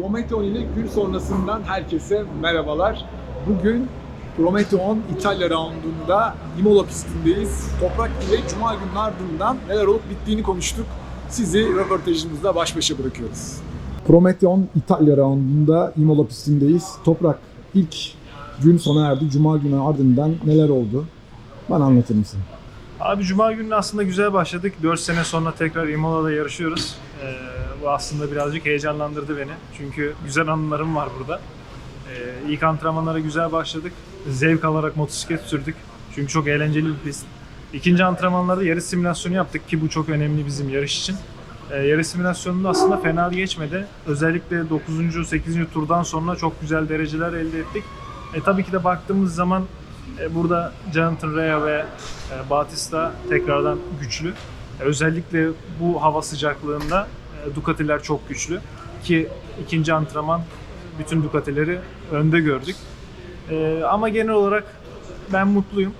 Prometheon ile gün sonrasından herkese merhabalar. Bugün Prometheon İtalya roundunda Imola pistindeyiz. Toprak ile Cuma günün ardından neler olup bittiğini konuştuk. Sizi röportajımızda baş başa bırakıyoruz. Prometheon İtalya roundunda Imola pistindeyiz. Toprak ilk gün sona erdi. Cuma günü ardından neler oldu? Bana anlatır mısın? Abi Cuma günü aslında güzel başladık. 4 sene sonra tekrar Imola'da yarışıyoruz. Ee, bu aslında birazcık heyecanlandırdı beni. Çünkü güzel anılarım var burada. Ee, ilk antrenmanlara güzel başladık. Zevk alarak motosiklet sürdük. Çünkü çok eğlenceli bir pist. İkinci antrenmanlarda yarış simülasyonu yaptık ki bu çok önemli bizim yarış için. Ee, yarış simülasyonunda aslında fena geçmedi. Özellikle 9. 8. turdan sonra çok güzel dereceler elde ettik. E, tabii ki de baktığımız zaman e, burada Jonathan Rea ve e, Batista tekrardan güçlü. E, özellikle bu hava sıcaklığında Ducati'ler çok güçlü. Ki ikinci antrenman bütün Ducati'leri önde gördük. E, ama genel olarak ben mutluyum.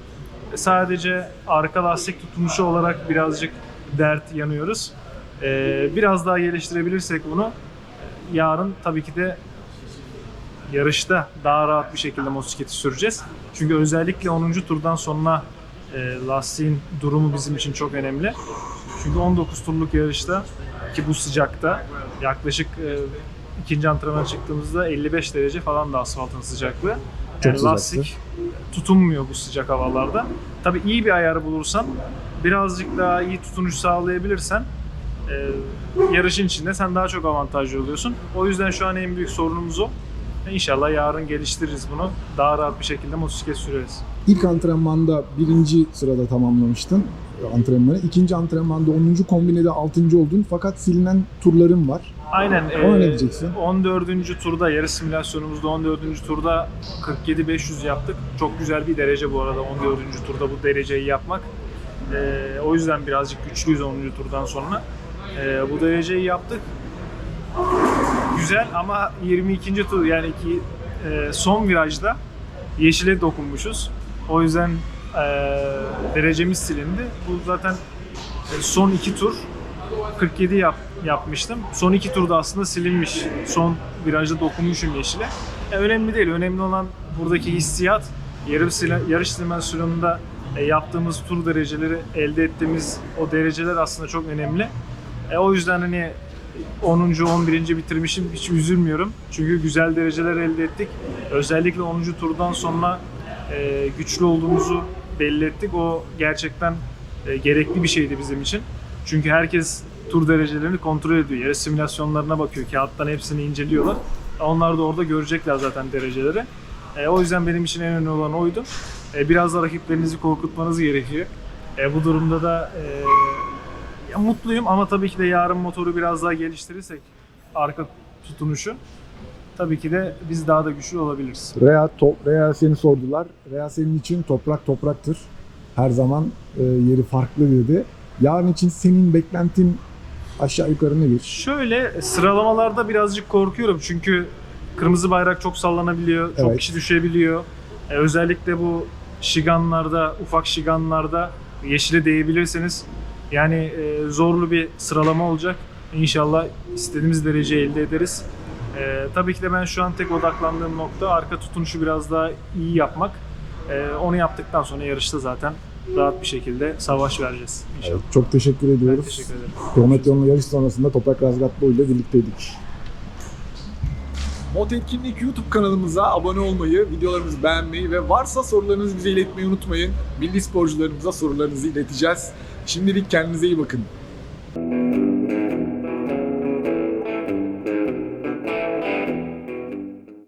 E, Sadece arka lastik tutunuşu olarak birazcık dert yanıyoruz. E, biraz daha geliştirebilirsek bunu e, yarın tabii ki de yarışta daha rahat bir şekilde motosikleti süreceğiz. Çünkü özellikle 10. turdan sonra e, lastiğin durumu bizim için çok önemli. Çünkü 19 turluk yarışta ki bu sıcakta yaklaşık e, ikinci antrenmana çıktığımızda 55 derece falan da asfaltın sıcaklığı. Çok Yani lastik tutunmuyor bu sıcak havalarda. Tabii iyi bir ayarı bulursan, birazcık daha iyi tutunuş sağlayabilirsen e, yarışın içinde sen daha çok avantajlı oluyorsun. O yüzden şu an en büyük sorunumuz o. İnşallah yarın geliştiririz bunu. Daha rahat bir şekilde motosiklet süreriz. İlk antrenmanda birinci sırada tamamlamıştın antrenmanı. İkinci antrenmanda 10. kombinede 6. oldun fakat silinen turların var. Aynen. Ona ne e, diyeceksin? 14. turda, yarış simülasyonumuzda 14. turda 47-500 yaptık. Çok güzel bir derece bu arada 14. turda bu dereceyi yapmak. E, o yüzden birazcık güçlüyüz 10. turdan sonra. E, bu dereceyi yaptık. Güzel ama 22. tur yani iki, e, son virajda yeşile dokunmuşuz. O yüzden e, derecemiz silindi. Bu zaten e, son iki tur 47 yap, yapmıştım. Son iki turda aslında silinmiş. Son virajda dokunmuşum yeşile. E, önemli değil. Önemli olan buradaki hissiyat. Yarış, sila- yarış simülasyonunda e, yaptığımız tur dereceleri, elde ettiğimiz o dereceler aslında çok önemli. E, o yüzden hani 10. 11. bitirmişim hiç üzülmüyorum. Çünkü güzel dereceler elde ettik. Özellikle 10. turdan sonra e, güçlü olduğumuzu belli ettik. O gerçekten e, gerekli bir şeydi bizim için. Çünkü herkes tur derecelerini kontrol ediyor. Yarış simülasyonlarına bakıyor. Kağıttan hepsini inceliyorlar. Onlar da orada görecekler zaten dereceleri. E, o yüzden benim için en önemli olan oydu. Biraz da rakiplerinizi korkutmanız gerekiyor. Bu durumda da ya mutluyum ama tabii ki de yarın motoru biraz daha geliştirirsek arka tutunuşu tabii ki de biz daha da güçlü olabiliriz. Rea, top, Rea seni sordular. Rea senin için toprak topraktır. Her zaman e, yeri farklı dedi. Yarın için senin beklentin aşağı yukarı nedir? Şöyle sıralamalarda birazcık korkuyorum çünkü kırmızı bayrak çok sallanabiliyor, çok Evet. kişi düşebiliyor. E, özellikle bu şiganlarda, ufak şiganlarda yeşile değebilirseniz yani e, zorlu bir sıralama olacak. İnşallah istediğimiz dereceyi elde ederiz. E, tabii ki de ben şu an tek odaklandığım nokta arka tutunuşu biraz daha iyi yapmak. E, onu yaptıktan sonra yarışta zaten rahat bir şekilde savaş vereceğiz inşallah. Evet, çok teşekkür Ben ediyoruz. teşekkür ederim. Prometheon'la yarış sonrasında Toprak Razgatlı ile birlikteydik. Mod Etkinlik YouTube kanalımıza abone olmayı, videolarımızı beğenmeyi ve varsa sorularınızı bize iletmeyi unutmayın. Milli sporcularımıza sorularınızı ileteceğiz. Şimdilik kendinize iyi bakın.